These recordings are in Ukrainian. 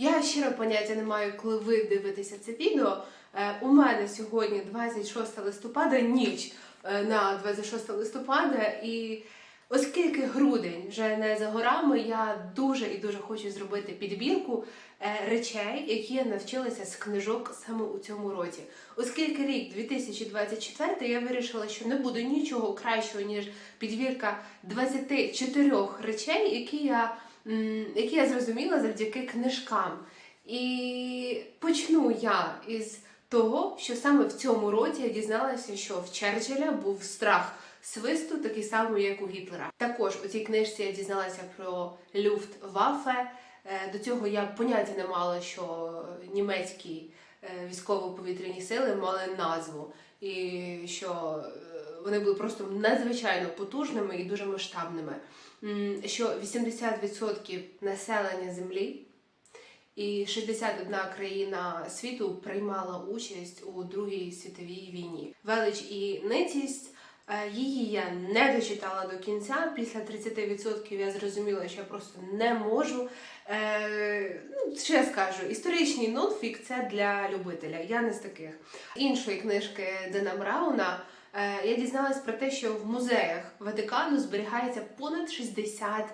Я щиро поняття не маю, коли ви дивитеся це відео. Е, У мене сьогодні 26 листопада, ніч е, на 26 листопада, і оскільки грудень вже не за горами, я дуже і дуже хочу зробити підбірку е, речей, які я навчилася з книжок саме у цьому році. Оскільки рік 2024, я вирішила, що не буде нічого кращого, ніж підбірка 24 речей, які я, які я зрозуміла завдяки книжкам. І почну я із того, що саме в цьому році я дізналася, що в Черчилля був страх свисту, такий самий, як у Гітлера. Також у цій книжці я дізналася про Люфтваффе. Е, До цього я поняття не мала, що німецькі е, військово-повітряні сили мали назву, і що вони були просто надзвичайно потужними і дуже масштабними. Що 80% населення землі і 61 країна світу приймала участь у Другій світовій війні. Велич і ницість. е, Її я не дочитала до кінця. Після 30% я зрозуміла, що я просто не можу. Е, ну, що скажу, історичний нонфік це для любителя. Я не з таких. Іншої книжки Дена Брауна я дізналась про те, що в музеях Ватикану зберігається понад 60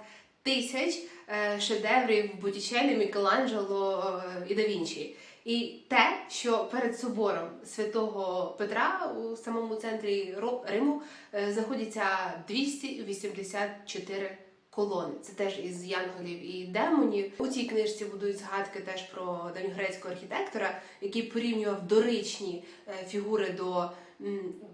тисяч е, шедеврів Боттічелі, Мікеланджело е, і да Вінчі. І те, що перед собором святого Петра у самому центрі Риму е, знаходяться 284 колони. Це теж із янголів і демонів. У цій книжці будуть згадки теж про давньогрецького архітектора, який порівнював доричні е, фігури до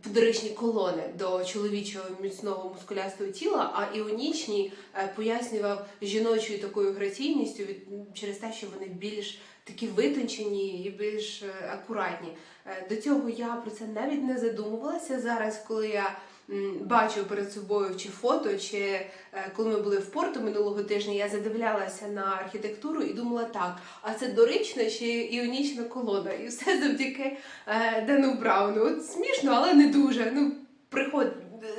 доричні колони до чоловічого міцного мускулястого тіла, а іонічні е, пояснював жіночою такою граційністю від через те, що вони більш такі витончені і більш е, акуратні. До цього я про це навіть не задумувалася зараз, коли я бачу перед собою чи фото, чи е, коли ми були в порту минулого тижня, я задивлялася на архітектуру і думала так: а це дорична чи іонічна колона? І все завдяки е, Дену Брауну. От смішно, але не дуже. Ну, приход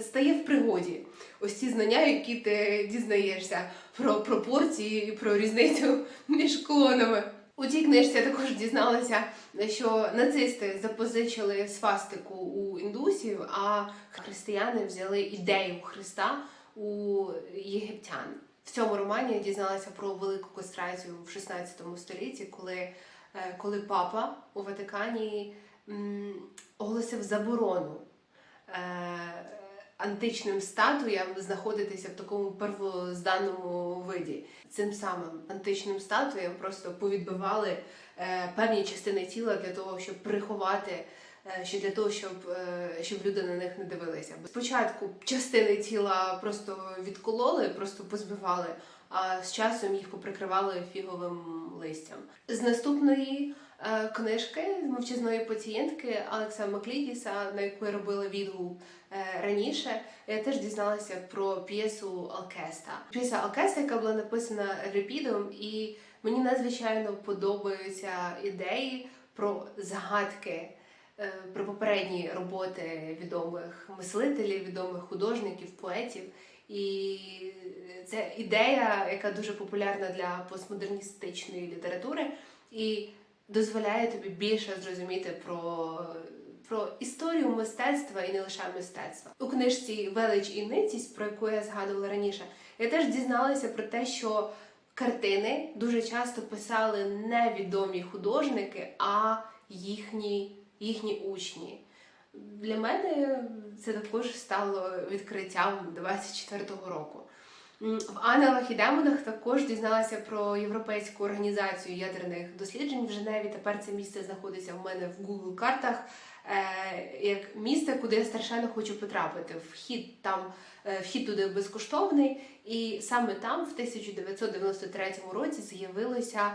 стає в пригоді. Ось ці знання, які ти дізнаєшся про пропорції і про різницю між колонами. У цій книжці я також дізналася, що нацисти запозичили свастику у індусів, а християни взяли ідею Христа у єгиптян. В цьому романі я дізналася про велику кастрацію в 16 столітті, коли, е, коли папа у Ватикані м, оголосив заборону е, античним статуям знаходитися в такому первозданному виді. Цим самим античним статуям просто повідбивали е, певні частини тіла для того, щоб приховати. е, Що для того, щоб, е, щоб люди на них не дивилися. Спочатку частини тіла просто відкололи, просто позбивали, а з часом їх поприкривали фіговим листям. З наступної е, книжки мовчазної пацієнтки Алекса Маклідіса, на яку я робила відгук е, раніше, я теж дізналася про п'єсу Алкеста. П'єса Алкеста, яка була написана Репідом, і мені надзвичайно подобаються ідеї про загадки. е, Про попередні роботи відомих мислителів, відомих художників, поетів. І це ідея, яка дуже популярна для постмодерністичної літератури, і дозволяє тобі більше зрозуміти про, про історію мистецтва і не лише мистецтва. У книжці Велич і ницість, про яку я згадувала раніше, я теж дізналася про те, що картини дуже часто писали не відомі художники, а їхні, їхні учні. Для мене це також стало відкриттям 24-го року. В ангелах і демонах також дізналася про європейську організацію ядерних досліджень в Женеві. Тепер це місце знаходиться в мене в Google картах е, як місце, куди я страшенно хочу потрапити. Вхід там е, вхід туди безкоштовний, і саме там, в 1993 році, з'явилася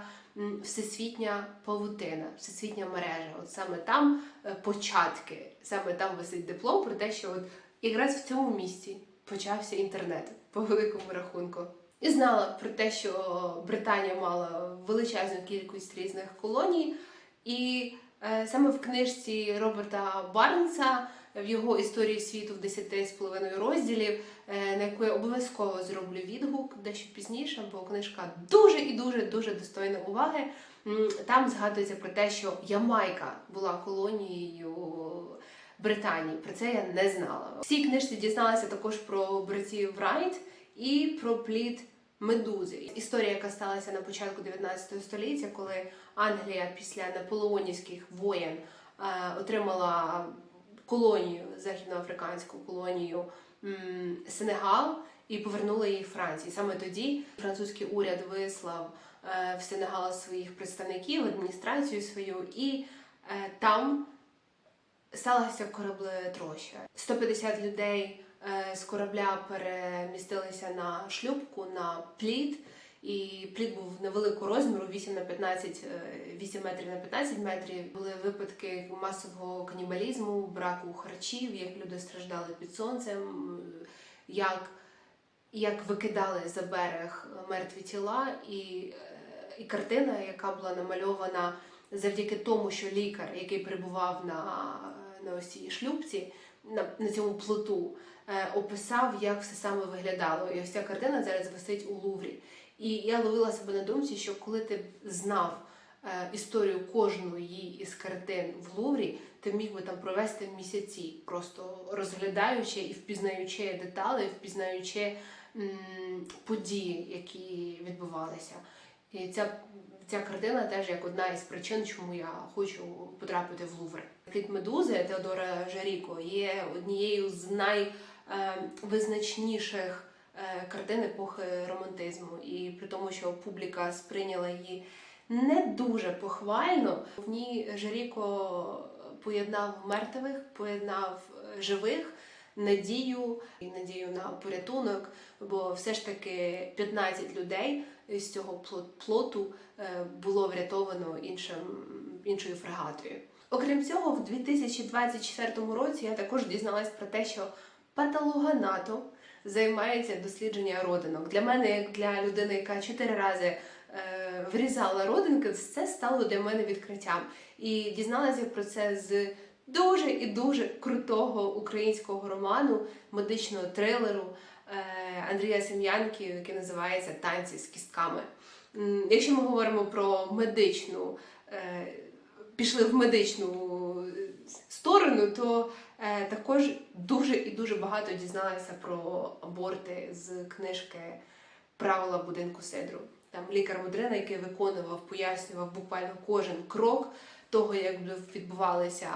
всесвітня павутина, всесвітня мережа. От саме там е, початки, саме там висить диплом про те, що от якраз в цьому місці почався інтернет по великому рахунку. І знала про те, що Британія мала величезну кількість різних колоній, і е, саме в книжці Роберта Барнса в його історії світу в 10,5 розділів, е, на яку я обов'язково зроблю відгук дещо пізніше, бо книжка дуже і дуже дуже достойна уваги. Там згадується про те, що Ямайка була колонією Британії. Про це я не знала. В цій книжці дізналася також про братів Райт і про плід медузи. Історія, яка сталася на початку 19 століття, коли Англія після наполеонівських воєн е, отримала колонію, західноафриканську колонію м, Сенегал і повернула її Франції. Саме тоді французький уряд вислав е, в Сенегал своїх представників, адміністрацію свою, і е, там сталося кораблетроща. 150 людей е, з корабля перемістилися на шлюпку на плід. І плід був невеликого розміру, 8 на 15, е, 8 метрів на 15 метрів. Були випадки масового канібалізму, браку харчів, як люди страждали під сонцем, е, як, як викидали за берег мертві тіла, і, е, і картина, яка була намальована завдяки тому, що лікар, який перебував на, на ось цій шлюпці, на, на цьому плоту, е, описав, як все саме виглядало. І ось ця картина зараз висить у Луврі. І я ловила себе на думці, що коли ти знав е, історію кожної із картин в Луврі, ти міг би там провести місяці, просто розглядаючи і впізнаючи деталі, впізнаючи м, події, які відбувалися. І ця, ця картина теж як одна із причин, чому я хочу потрапити в Лувр. Плід медузи Теодора Жаріко є однією з найвизначніших е, картин епохи романтизму. І при тому, що публіка сприйняла її не дуже похвально, в ній Жаріко поєднав мертвих, поєднав е, живих. Надію і надію на порятунок, бо все ж таки 15 людей з цього плот- плоту е, було врятовано іншим, іншою фрегатою. Окрім цього, в 2024 році я також дізналась про те, що патологоанатом займається дослідження родинок. Для мене, як для людини, яка чотири рази е, врізала родинки, це стало для мене відкриттям. І дізналася про це з дуже і дуже крутого українського роману, медичного трилеру е, Андрія Сем'янки, який називається Танці з кістками. Якщо ми говоримо про медичну, е, пішли в медичну е, сторону, то також дуже і дуже багато дізналася про аборти з книжки Правила будинку Сидру. Там лікар Мудрина, який виконував, пояснював буквально кожен крок того, як відбувалися.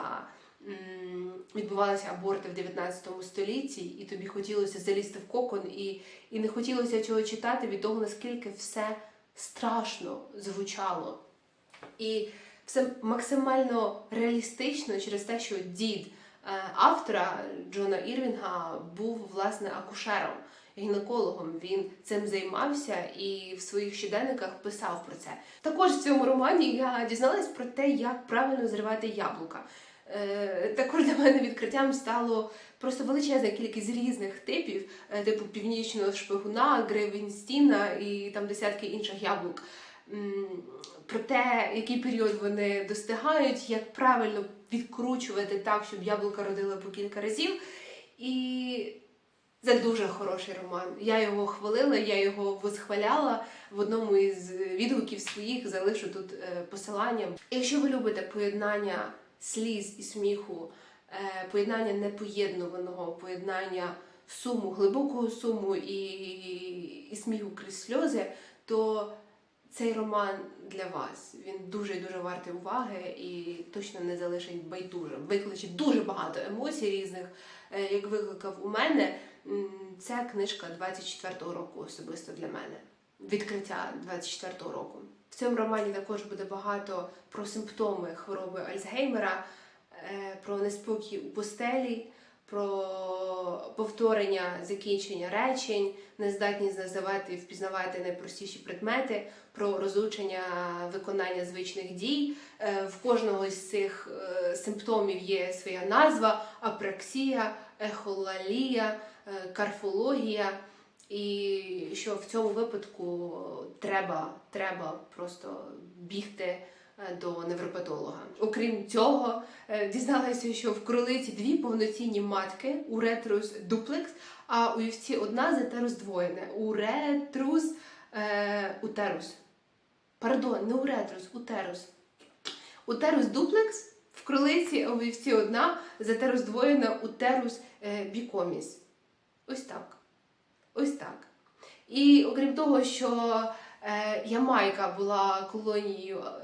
Відбувалися аборти в 19 столітті, і тобі хотілося залізти в кокон, і, і не хотілося цього читати від того, наскільки все страшно звучало. І все максимально реалістично через те, що дід е, автора Джона Ірвінга був власне акушером, гінекологом. Він цим займався і в своїх щоденниках писав про це. Також в цьому романі я дізналась про те, як правильно зривати яблука. Е, Також для мене відкриттям стало просто величезна кількість різних типів, е, типу північного шпигуна, гривенстіна і там десятки інших яблук. Про те, який період вони достигають, як правильно відкручувати так, щоб яблука родили по кілька разів. І це дуже хороший роман. Я його хвалила, я його восхваляла в одному із відгуків своїх залишу тут е, посилання. Якщо ви любите поєднання сліз і сміху, е, поєднання непоєднуваного, поєднання суму, глибокого суму і, і сміху крізь сльози, то цей роман для вас. Він дуже і дуже вартий уваги і точно не залишить байдужим. Викличе дуже багато емоцій різних, е, як викликав у мене. Ця книжка 24-го року особисто для мене. Відкриття 24-го року. В цьому романі також буде багато про симптоми хвороби Альцгеймера, е, про неспокій у постелі, про повторення закінчення речень, нездатність називати і впізнавати найпростіші предмети, про розучення виконання звичних дій. Е, В кожного з цих е, симптомів є своя назва: апраксія, ехолалія, карфологія. І що в цьому випадку треба, треба просто бігти е, до невропатолога. Окрім цього, е, дізналася, що в кролиці дві повноцінні матки уретрус дуплекс, а у вівці одна зате роздвоєне. Уретрус е, утерус. Пардон, не уретрус, утерус. Утерус дуплекс в кролиці, а у вівці одна, зате роздвоєна утерус е, бікоміс. Ось так. Ось так. І окрім того, що е, Ямайка була колонією е,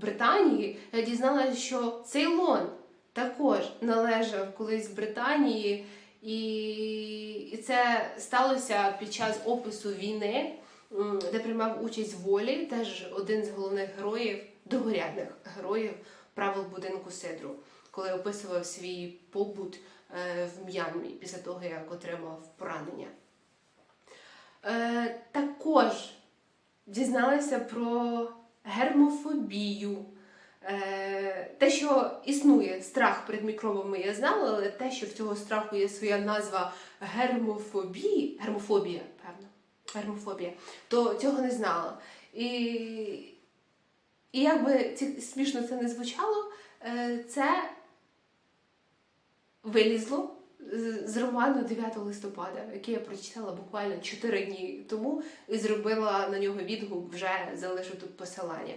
Британії, я дізналася, що Цейлон також належав колись Британії, і, це сталося під час опису війни, де приймав участь волі, теж один з головних героїв, другорядних героїв правил будинку Сидру, коли описував свій побут е, в М'янмі після того, як отримав поранення. Е, також дізналася про гермофобію. Е, те, що існує страх перед мікробами, я знала, але те, що в цього страху є своя назва гермофобії, гермофобія, певно, гермофобія, то цього не знала. І, і як би смішно це не звучало, е, це вилізло з- роману 9 листопада, який я прочитала буквально 4 дні тому і зробила на нього відгук, вже залишу тут посилання.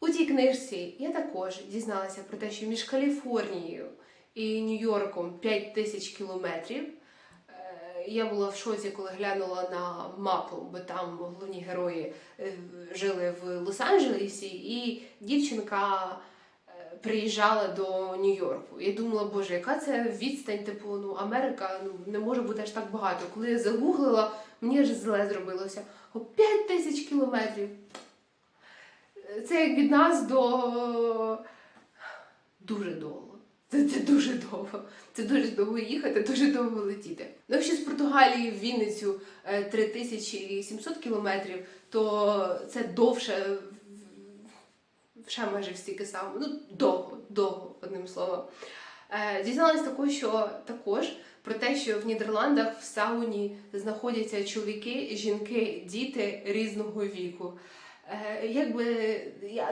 У цій книжці я також дізналася про те, що між Каліфорнією і Нью-Йорком 5 тисяч кілометрів. Е, Я була в шоці, коли глянула на мапу, бо там головні герої е, жили в Лос-Анджелесі, і дівчинка приїжджала до Нью-Йорку. Я думала, боже, яка це відстань, типу, ну Америка ну, не може бути аж так багато. Коли я загуглила, мені аж зле зробилося. О, 5 тисяч кілометрів. Це як від нас до дуже довго. Це, це дуже довго. Це дуже довго їхати, дуже довго летіти. Ну, якщо з Португалії в Вінницю е, 3700 кілометрів, то це довше ще майже стільки само. Ну, довго, довго, одним словом. Е, Дізналась також, що також про те, що в Нідерландах в сауні знаходяться чоловіки, жінки, діти різного віку. Е, Якби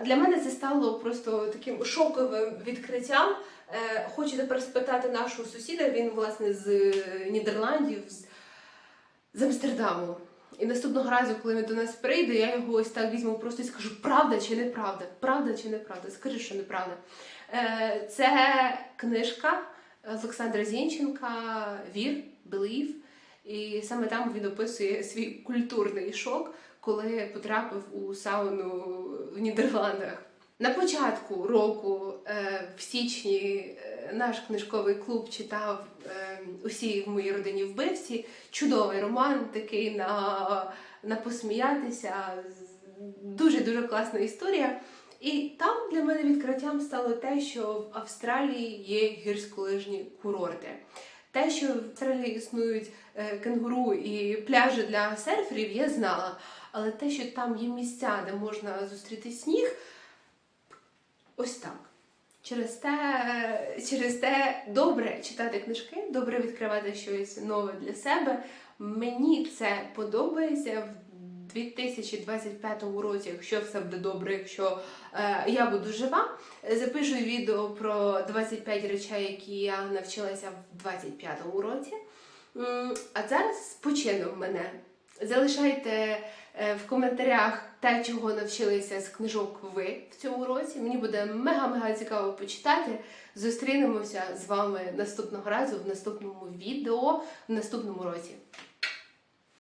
для мене це стало просто таким шоковим відкриттям. Е, Хочу тепер спитати нашого сусіда. Він власне з Нідерландів, з Амстердаму. І наступного разу, коли він до нас прийде, я його ось так візьму просто і скажу, правда чи неправда? Правда чи неправда? Скажи, що неправда. Е, Це книжка Олександра Зінченка Вір, Believe. І саме там він описує свій культурний шок, коли потрапив у сауну в Нідерландах. На початку року, е, в січні, е, наш книжковий клуб читав е, усі в моїй родині вбивці. Чудовий роман, такий на, на посміятися. Дуже дуже класна історія. І там для мене відкриттям стало те, що в Австралії є гірськолижні курорти. Те, що в Австралії існують кенгуру і пляжі для серферів, я знала. Але те, що там є місця, де можна зустріти сніг, ось так. Через те, через те добре читати книжки, добре відкривати щось нове для себе. Мені це подобається в 2025 році, якщо все буде добре, якщо е, я буду жива. Запишу відео про 25 речей, які я навчилася в 25 році. А зараз спочинув мене. Залишайте е, в коментарях те, чого навчилися з книжок ви в цьому році. Мені буде мега-мега цікаво почитати. Зустрінемося з вами наступного разу в наступному відео в наступному році.